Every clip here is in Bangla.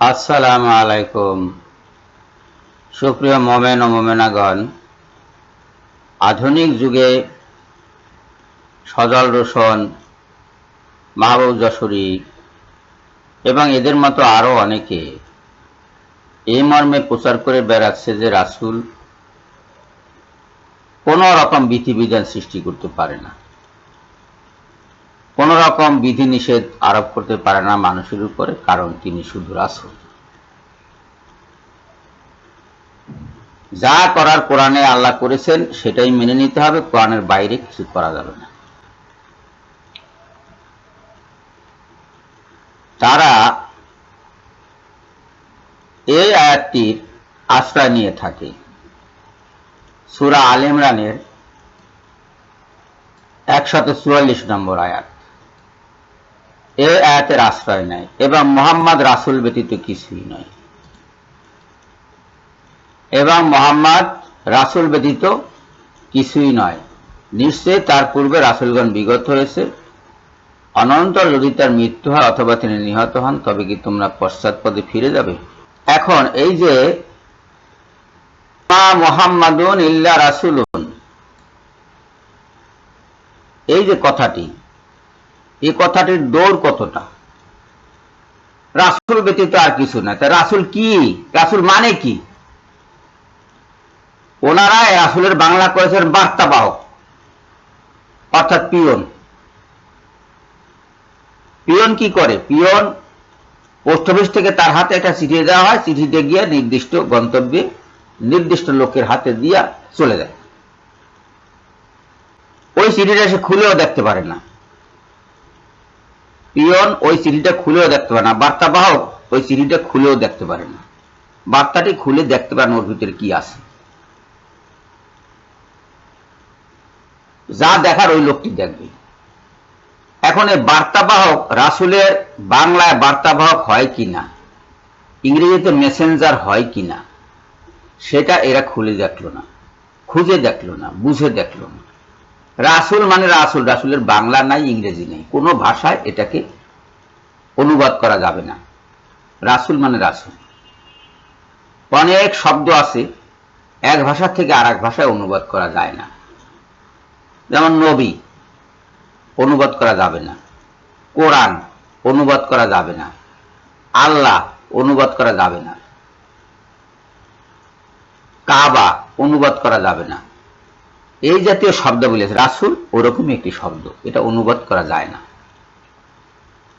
আসসালামু আলাইকুম। সুপ্রিয় মোমেন ও মোমেনাগণ, আধুনিক যুগে সজল রোশন, মাহবুব যশোরী এবং এদের মতো আরও অনেকে এই মর্মে প্রচার করে বেড়াচ্ছে যে রাসুল কোনো রকম বিধিবিধান সৃষ্টি করতে পারে না। কোন রকম বিধিনিষেধ আরোপ করতে পারে না মানুষের উপরে, কারণ তিনি শুধু রাসূল। যা করার কোরআনে আল্লাহ করেছেন, সেটাই মেনে নিতে হবে, কোরআনের বাইরে কিছু করা যাবে না। তারা এই আয়াতটির আশ্রয় নিয়ে থাকে। সুরা আল ইমরানের একশত চুয়াল্লিশ নম্বর আয়াত। এই আয়াতের আশ্রয় নেয় এবং মোহাম্মদ রাসুল ব্যতীত কিছুই নয় এবং মোহাম্মদ রাসুল ব্যতীত কিছুই নয় নিশ্চয়ই তার পূর্বে রাসুলগণ বিগত হয়েছে। অনন্তর যদি তার মৃত্যু হয় অথবা তিনি নিহত হন, তবে কি তোমরা পশ্চাৎপদে ফিরে যাবে? এখন এই যে, মা মোহাম্মদুন ইল্লা রাসুলুন এই যে কথাটি এই কথাটির দৌড় কতটা? রাসুল ব্যতীত আর কিছু না। তা রাসুল কি? রাসুল মানে কি? ওনারা রাসুলের বাংলা করেছেন বার্তাবাহক, অর্থাৎ পিয়ন। পিয়ন কি করে? পিয়ন পোস্ট অফিস থেকে তার হাতে একটা চিঠি দেওয়া হয়। চিঠিতে গিয়ে নির্দিষ্ট গন্তব্যে নির্দিষ্ট লোকের হাতে দিয়া চলে যায়। ওই চিঠিটা সে খুলেও দেখতে পারে না। পিয়ন ওই চিঠিটা খুলেও দেখতে পারে না বার্তাবাহক ওই চিঠিটা খুলেও দেখতে পারে না। বার্তাটি খুলে দেখতে পারেন ওর ভিতরে কি আছে। যা দেখার ওই লোকটি দেখবে। এখন এই বার্তাবাহক রাসুলের বাংলায় বার্তাবাহক হয় কিনা ইংরেজিতে মেসেঞ্জার হয় কিনা সেটা এরা খুলে দেখল না, খুঁজে দেখল না, বুঝে দেখল না। রাসুল মানে রাসুল, রাসুলের বাংলা নাই, ইংরেজি নেই। কোনো ভাষায় এটাকে অনুবাদ করা যাবে না। রাসুল মানে রাসুল। অনেক শব্দ আছে, এক ভাষা থেকে আর এক ভাষায় অনুবাদ করা যায় না। যেমন নবী, অনুবাদ করা যাবে না। কোরআন, অনুবাদ করা যাবে না। আল্লাহ, অনুবাদ করা যাবে না। কাবা, অনুবাদ করা যাবে না। এই জাতীয় শব্দ বলেছে। রাসুল ওরকমই একটি শব্দ। এটা অনুবাদ করা যায় না।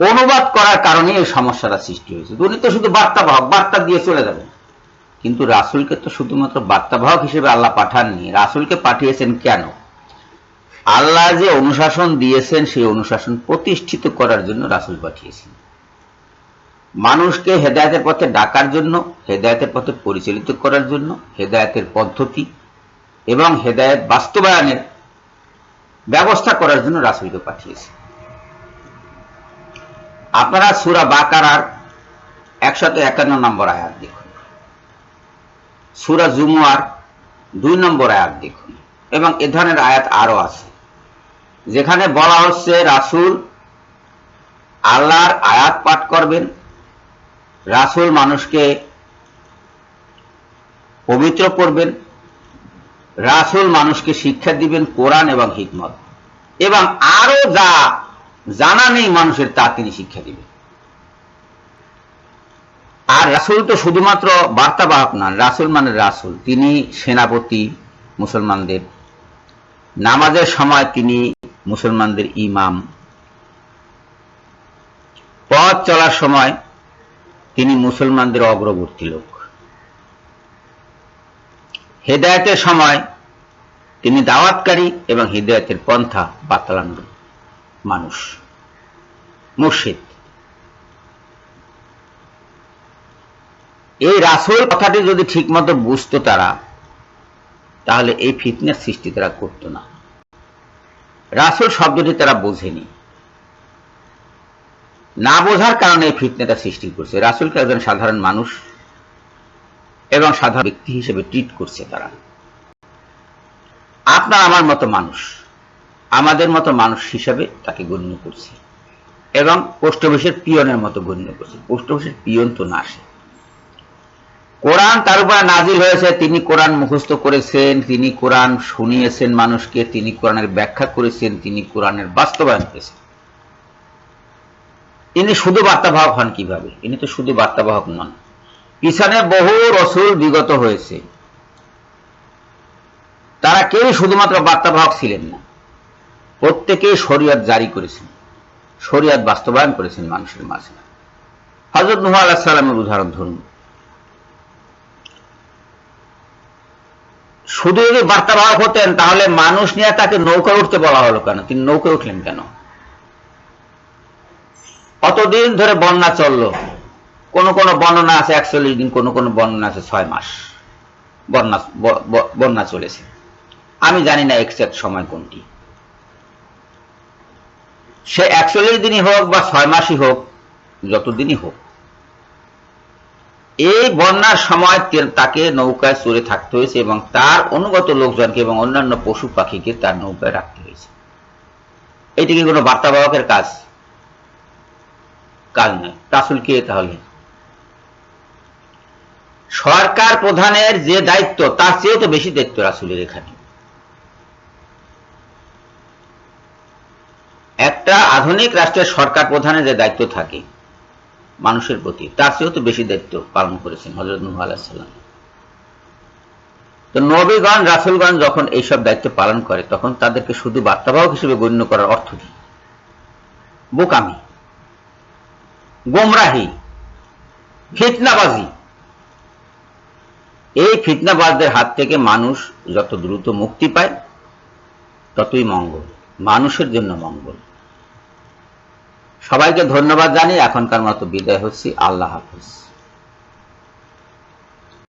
অনুবাদ করার কারণে এই সমস্যাটা সৃষ্টি হয়েছে। উনি তো শুধু বার্তাবাহক, বার্তা দিয়ে চলে যাবেন কিন্তু রাসুলকে তো শুধুমাত্র বার্তাবাহক হিসেবে আল্লাহ পাঠাননি। রাসুলকে পাঠিয়েছেন কেন? আল্লাহ যে অনুশাসন দিয়েছেন, সেই অনুশাসন প্রতিষ্ঠিত করার জন্য রাসুল পাঠিয়েছেন। মানুষকে হেদায়তের পথে ডাকার জন্য, হেদায়তের পথে পরিচালিত করার জন্য, হেদায়তের পদ্ধতি এবং হেদায়ত বাস্তবায়নের ব্যবস্থা করার জন্য রাসুলকে পাঠিয়েছে। আপনারা সুরা বাকারার একশত একান্ন নম্বর আয়াত দেখুন। সুরা জুমুয়ার দুই নম্বর আয়াত দেখুন। এবং এ ধরনের আয়াত আরও আছে। যেখানে বলা হচ্ছে, রাসুল আল্লাহর আয়াত পাঠ করবেন। রাসুল মানুষকে পবিত্র করবেন। রাসুল মানুষকে শিক্ষা দিবেন কোরআন এবং হিকমত। এবং আরও যা জানা নেই মানুষের, তা তিনি শিক্ষা দিবেন। আর রাসুল তো শুধুমাত্র বার্তাবাহক নন, রাসুল মানে রাসুল। তিনি সেনাপতি মুসলমানদের, নামাজের সময় তিনি মুসলমানদের ইমাম। পথ চলার সময় তিনি মুসলমানদের অগ্রবর্তী লোক। হেদায়তের সময় তিনি দাওয়াতকারী এবং হৃদয়তের পন্থা বাতলানোর মানুষ। মুর্শিদ। এই রাসুল কথাটি যদি ঠিকমতো বুঝতো তারা, তাহলে এই ফিটনেস সৃষ্টি তারা করতো না। রাসুল শব্দটি তারা বোঝেনি। না বোঝার কারণে এই ফিতনেটা সৃষ্টি করছে। রাসুলকে একজন সাধারণ মানুষ এবং সাধারণ ব্যক্তি হিসেবে ট্রিট করছে তারা। আপনার আমার মতো মানুষ, আমাদের মতো মানুষ হিসেবে তাকে গণ্য করছে। এবং পোস্ট অফিসের পিয়নের মতো গণ্য করছে। পোস্ট অফিসের পিয়ন তো না আসে কোরআন তার উপরে নাজিল হয়েছে, তিনি কোরআন মুখস্থ করেছেন, তিনি কোরআন শুনিয়েছেন মানুষকে, তিনি কোরআনের ব্যাখ্যা করেছেন, তিনি কোরআনের বাস্তবায়ন করেছেন। ইনি শুধু বার্তাবাহক হন কীভাবে? ইনি তো শুধু বার্তাবাহক নন। পিছনে বহু রসুল বিগত হয়েছে। তারা কেউই শুধুমাত্র বার্তাবাহক ছিলেন না। প্রত্যেকেই শরীয়ত জারি করেছেন। শরীয়ত বাস্তবায়ন করেছেন মানুষের মাঝে। হজরত নুহ আলাহ সাল্লামের উদাহরণ ধরুন। শুধু যদি বার্তাবাহক হতেন, তাহলে মানুষ নিয়ে তাকে নৌকা উঠতে বলা হলো কেন? তিনি নৌকা উঠলেন কেন? অতদিন ধরে বন্যা চলল? কোন কোন বর্ণনা আছে একচল্লিশ দিন কোন কোন বর্ণনা আছে ছয় মাস। বন্যা বন্যা চলেছে। আমি জানি না এক্সাক্ট সময় কোনটি। সে একচল্লিশ দিনই হোক বা ছয় মাসই হোক, যতদিনই হোক, এই বন্যার সময় তাকে নৌকায় চড়ে থাকতে হয়েছে এবং তার অনুগত লোকজনকে এবং অন্যান্য পশু পাখিকে তার নৌকায় রাখতে হয়েছে। এটি কি কোনো বার্তাবাহকের কাজ? কাজ নয়। কে তাহলে সরকার প্রধানের যে দায়িত্ব, তার চেয়েও তো বেশি দায়িত্ব রাসুলের এখানে। একটা আধুনিক রাষ্ট্রের সরকার প্রধানের যে দায়িত্ব থাকে, মানুষের প্রতি, তার চেয়েও তো বেশি দায়িত্ব পালন করেছেন হজরত নুহ আলাহিসাল্লাম তো নবীগণ, রাসুলগণ যখন এইসব দায়িত্ব পালন করে, তখন তাদেরকে শুধু বার্তাবাহক হিসেবে গণ্য করার অর্থ কি? বোকামি, গোমরাহি, ফিতনাবাজি এই ফিতনাবাজদের হাত থেকে মানুষ যত দ্রুত মুক্তি পায়, ততই মঙ্গল, মানুষের জন্য মঙ্গল। সবাইকে ধন্যবাদ জানিয়ে এখনকার মতো বিদায় হচ্ছি। আল্লাহ হাফিজ।